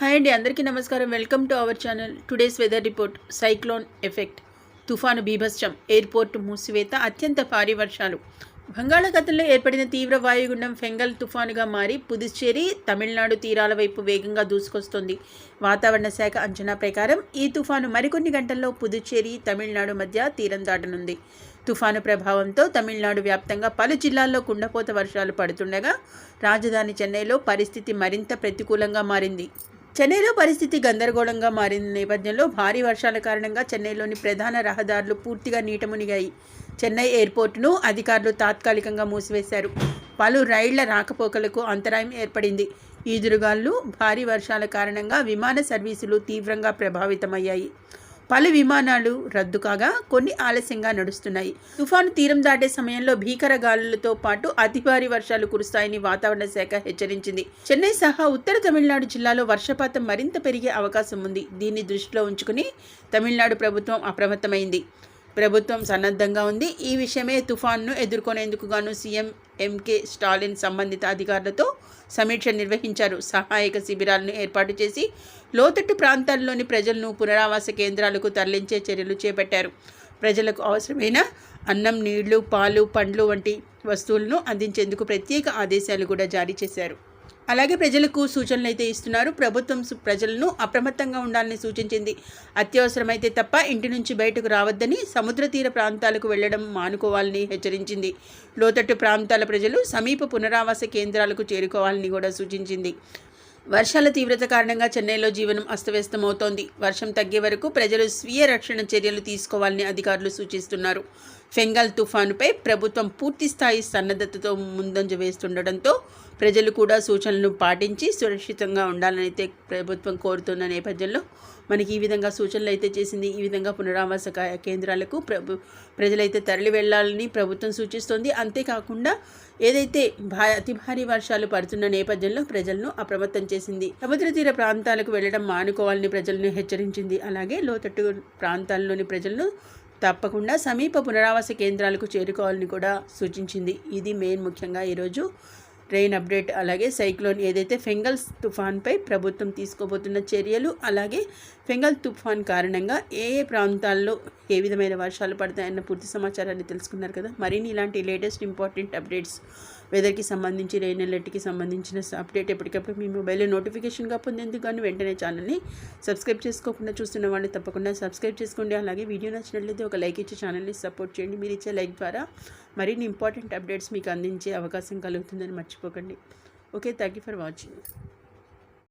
Hi అండి అందరికీ నమస్కారం. Welcome to our channel. Today's weather report cyclone effect. తుఫాను బీభత్సం ఎయిర్పోర్ట్ మూసివేత అత్యంత భారీ వర్షాలు. బంగాళాఖాతంలో ఏర్పడిన తీవ్ర వాయుగుండం ఫెంగల్ తుఫానుగా మారి పుదుచ్చేరి తమిళనాడు తీరాల వైపు వేగంగా దూసుకొస్తుంది. వాతావరణ శాఖ అంచనా ప్రకారం ఈ తుఫాను మరికొన్ని గంటల్లో పుదుచ్చేరి తమిళనాడు మధ్య తీరం దాటనుంది. తుఫాను ప్రభావంతో తమిళనాడు వ్యాప్తంగా పలు జిల్లాల్లో కుండపోత వర్షాలు పడుతుండగా రాజధాని చెన్నైలో పరిస్థితి మరింత ప్రతికూలంగా మారింది. చెన్నైలో పరిస్థితి గందరగోళంగా మారిన నేపథ్యంలో భారీ వర్షాల కారణంగా చెన్నైలోని ప్రధాన రహదారులు పూర్తిగా నీట మునిగాయి చెన్నై ఎయిర్పోర్టును అధికారులు తాత్కాలికంగా మూసివేశారు. పలు రైళ్ళ రాకపోకలకు అంతరాయం ఏర్పడింది. ఈదురుగాళ్ళు భారీ వర్షాల కారణంగా విమాన సర్వీసులు తీవ్రంగా ప్రభావితమయ్యాయి. పలు విమానాలు రద్దు కాగా కొన్ని ఆలస్యంగా నడుస్తున్నాయి. తుఫాను తీరం దాటే సమయంలో భీకర గాలులతో పాటు అతి భారీ వర్షాలు కురుస్తాయని వాతావరణ శాఖ హెచ్చరించింది. చెన్నై సహా ఉత్తర తమిళనాడు జిల్లాలో వర్షపాతం మరింత పెరిగే అవకాశం ఉంది. దీన్ని దృష్టిలో ఉంచుకుని తమిళనాడు ప్రభుత్వం అప్రమత్తమైంది. ప్రభుత్వం సన్నద్ధంగా ఉంది. ఈ విషయమే తుఫాన్ను ఎదుర్కొనేందుకు గాను సీఎం ఎంకే స్టాలిన్ సంబంధిత అధికారులతో సమీక్ష నిర్వహించారు. సహాయక శిబిరాలను ఏర్పాటు చేసి లోతట్టు ప్రాంతాల్లోని ప్రజలను పునరావాస కేంద్రాలకు తరలించే చర్యలు చేపట్టారు. ప్రజలకు అవసరమైన అన్నం నీళ్ళు పాలు పండ్లు వంటి వస్తువులను అందించేందుకు ప్రత్యేక ఆదేశాలు కూడా జారీ చేశారు. అలాగే ప్రజలకు సూచనలు అయితే ఇస్తున్నారు. ప్రభుత్వం సు- ప్రజలను అప్రమత్తంగా ఉండాలని సూచించింది. అత్యవసరమైతే తప్ప ఇంటి నుంచి బయటకు రావద్దని సముద్ర తీర ప్రాంతాలకు వెళ్ళడం మానుకోవాలని హెచ్చరించింది. లోతట్టు ప్రాంతాల ప్రజలు సమీప పునరావాస కేంద్రాలకు చేరుకోవాలని కూడా సూచించింది. వర్షాల తీవ్రత కారణంగా చెన్నైలో జీవనం అస్తవ్యస్తమవుతోంది. వర్షం తగ్గే వరకు ప్రజలు స్వీయ రక్షణ చర్యలు తీసుకోవాలని అధికారులు సూచిస్తున్నారు. ఫెంగల్ తుఫానుపై ప్రభుత్వం పూర్తి స్థాయి సన్నద్ధతతో ముందంజ వేస్తుండటంతో ప్రజలు కూడా సూచనలను పాటించి సురక్షితంగా ఉండాలని అయితే ప్రభుత్వం కోరుతున్న నేపథ్యంలో మనకి ఈ విధంగా సూచనలు అయితే చేసింది. ఈ విధంగా పునరావాస కేంద్రాలకు ప్రభు ప్రజలైతే తరలి వెళ్ళాలని ప్రభుత్వం సూచిస్తోంది. అంతేకాకుండా ఏదైతే భా అతి భారీ వర్షాలు పడుతున్న నేపథ్యంలో ప్రజలను అప్రమత్తం చేసింది. సముద్ర తీర ప్రాంతాలకు వెళ్ళడం మానుకోవాలని ప్రజలను హెచ్చరించింది. అలాగే లోతట్టు ప్రాంతాల్లోని ప్రజలను తప్పకుండా సమీప పునరావాస కేంద్రాలకు చేరుకోవాలని కూడా సూచించింది. ఇది మెయిన్ ముఖ్యంగా ఈరోజు రెయిన్ అప్డేట్ అలాగే సైక్లోన్ ఏదైతే ఫెంగల్స్ తుఫాన్పై ప్రభుత్వం తీసుకోబోతున్న చర్యలు అలాగే ఫెంగల్ తుఫాన్ కారణంగా ఏ ఏ ప్రాంతాల్లో ఏ విధమైన వర్షాలు పడతాయన్న పూర్తి సమాచారాన్ని తెలుసుకున్నారు కదా. మరిన్ని ఇలాంటి లేటెస్ట్ ఇంపార్టెంట్ అప్డేట్స్ వెదర్కి సంబంధించి రెయిన్ అలర్ట్కి సంబంధించిన అప్డేట్ ఎప్పటికప్పుడు మీ మొబైల్లో నోటిఫికేషన్గా పొందేందుకు కానీ వెంటనే ఛానల్ని సబ్స్క్రైబ్ చేసుకోకుండా చూస్తున్న వాళ్ళు తప్పకుండా సబ్స్క్రైబ్ చేసుకోండి. అలాగే వీడియో నచ్చినట్లయితే ఒక లైక్ ఇచ్చి ఛానల్ని సపోర్ట్ చేయండి. మీరు ఇచ్చే లైక్ ద్వారా మరిన్ని ఇంపార్టెంట్ అప్డేట్స్ మీకు అందించే అవకాశం కలుగుతుందని మర్చిపోకండి. Okay thank you for watching.